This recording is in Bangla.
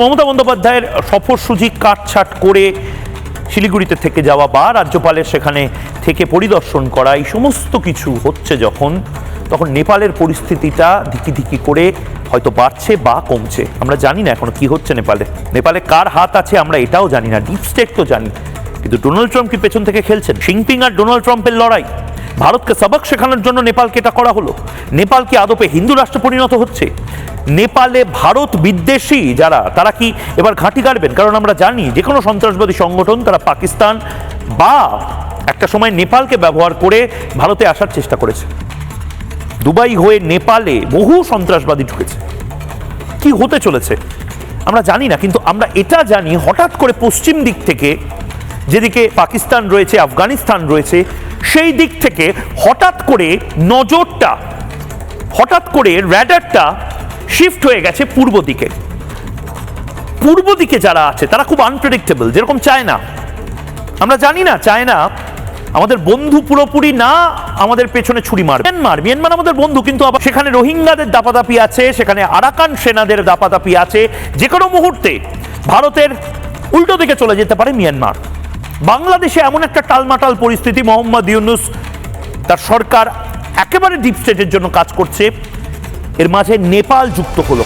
মমতা বন্দ্যোপাধ্যায়ের সফরসূচি কাটছাট করে শিলিগুড়িতে থেকে যাওয়া বা রাজ্যপালের সেখানে থেকে পরিদর্শন করা, এই সমস্ত কিছু হচ্ছে যখন, তখন নেপালের পরিস্থিতিটা ধিকি ধিকি করে হয়তো বাড়ছে বা কমছে। আমরা জানি না এখনও কি হচ্ছে নেপালে। নেপালে কার হাত আছে আমরা এটাও জানি না ডিপ স্টেট তো জানি। কিন্তু ডোনাল্ড ট্রাম্প কি পেছন থেকে খেলছেন? জিনপিং আর ডোনাল্ড ট্রাম্পের লড়াই। ভারতকে সবক শেখানোর জন্য নেপালকে এটা করা হলো। নেপাল কি আদপে হিন্দু রাষ্ট্র পরিণত হচ্ছে? নেপালে ভারত বিদ্বেষী যারা, তারা কি এবার ঘাঁটি গাড়বেন? কারণ আমরা জানি যে কোনো সন্ত্রাসবাদী সংগঠন, তারা পাকিস্তান বা একটা সময় নেপালকে ব্যবহার করে ভারতে আসার চেষ্টা করেছে। দুবাই হয়ে নেপালে বহু সন্ত্রাসবাদী ঢুকেছে। কি হতে চলেছে? আমরা জানি না, কিন্তু আমরা এটা জানি হঠাৎ করে পশ্চিম দিক থেকে, যেদিকে পাকিস্তান রয়েছে, আফগানিস্তান রয়েছে, সেই দিক থেকে হঠাৎ করে নজরটা, হঠাৎ করে র্যাডারটা শিফট হয়ে গেছে পূর্ব দিকে। পূর্ব দিকে যারা আছে, তারা খুব আনপ্রেডিক্টেবল যেরকম চায়না আমরা জানি না চায়না আমাদের বন্ধু পুরোপুরি না আমাদের পেছনে ছুরি মার মিয়ানমার মিয়ানমার আমাদের বন্ধু, কিন্তু আবার সেখানে রোহিঙ্গাদের দাপাদাপি আছে, সেখানে আরাকান সেনাদের দাপাদাপি আছে। যে কোনো মুহূর্তে ভারতের উল্টো দিকে চলে যেতে পারে মিয়ানমার বাংলাদেশে এমন একটা টালমাটাল পরিস্থিতি, মোহাম্মদ ইউনুস তার সরকার একেবারে ডিপ স্টেটের জন্য কাজ করছে। এর মাঝে নেপাল যুক্ত হলো।